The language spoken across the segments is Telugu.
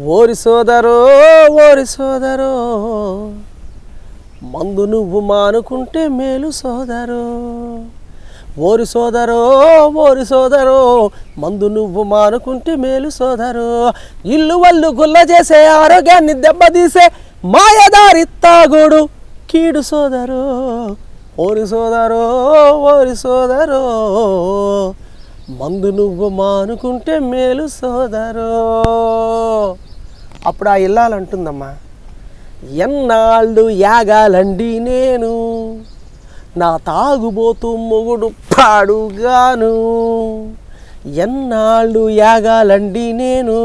ఓరి సోదరో ఓరి సోదరో మందు నువ్వు మానుకుంటే మేలు సోదరో. ఓరి సోదరో ఓరి సోదరో మందు నువ్వు మానుకుంటే మేలు సోదరో. ఇల్లు వల్లు గుల్ల చేసే ఆరోగ్యాన్ని దెబ్బతీసే మాయదారి తాగుడు కీడు సోదరో. ఓరి సోదరో ఓరి సోదరో మందు నువ్వు మానుకుంటే మేలు సోదరో. అప్పుడు ఆ ఇల్లాలంటుందమ్మా ఎన్నాళ్ళు యాగాలండి నేను నా తాగుబోతు మొగుడు పాడుగాను. ఎన్నాళ్ళు యాగాలండి నేను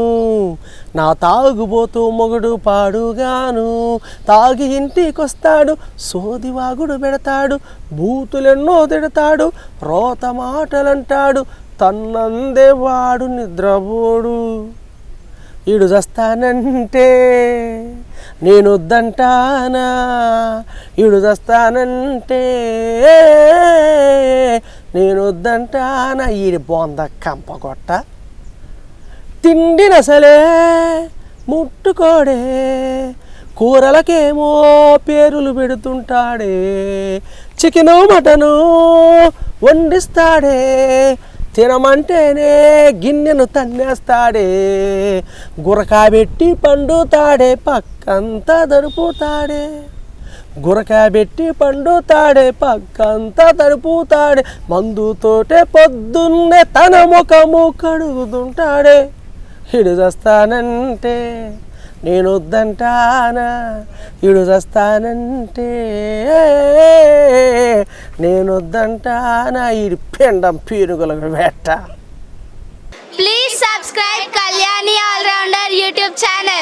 నా తాగుబోతూ మొగుడు పాడుగాను. తాగి ఇంటికొస్తాడు సోదివాగుడు పెడతాడు బూతులెన్నో తిడతాడు రోత మాటలంటాడు తన్నందే వాడు నిద్రపోడు. ఈడు చస్తానంటే నేను వద్దంటానా? ఈడు చస్తానంటే నేను వద్దంటానా? ఈడి బొంద కంపగొట్ట తిండినసలే ముట్టుకోడే. కూరలకేమో పేరులు పెడుతుంటాడే. Chicken mutton వండిస్తాడే. తినమంటేనే గిన్నెను తన్నేస్తాడే గురకాబెట్టి పండుతాడే పక్కంతా దడుపుతాడే గురకాబెట్టి పండుతాడే పక్కంతా తడుపుతాడే మందుతోటే పొద్దున్నే తన ముఖము కడుగుతుంటాడే ఇడు నేను వద్దంటానా ఇడు చస్తానంటే నేను వద్దంటా నా ఈ ఇరిపెండం పీనుగులకు వేట. Please subscribe Kalyani all rounder YouTube channel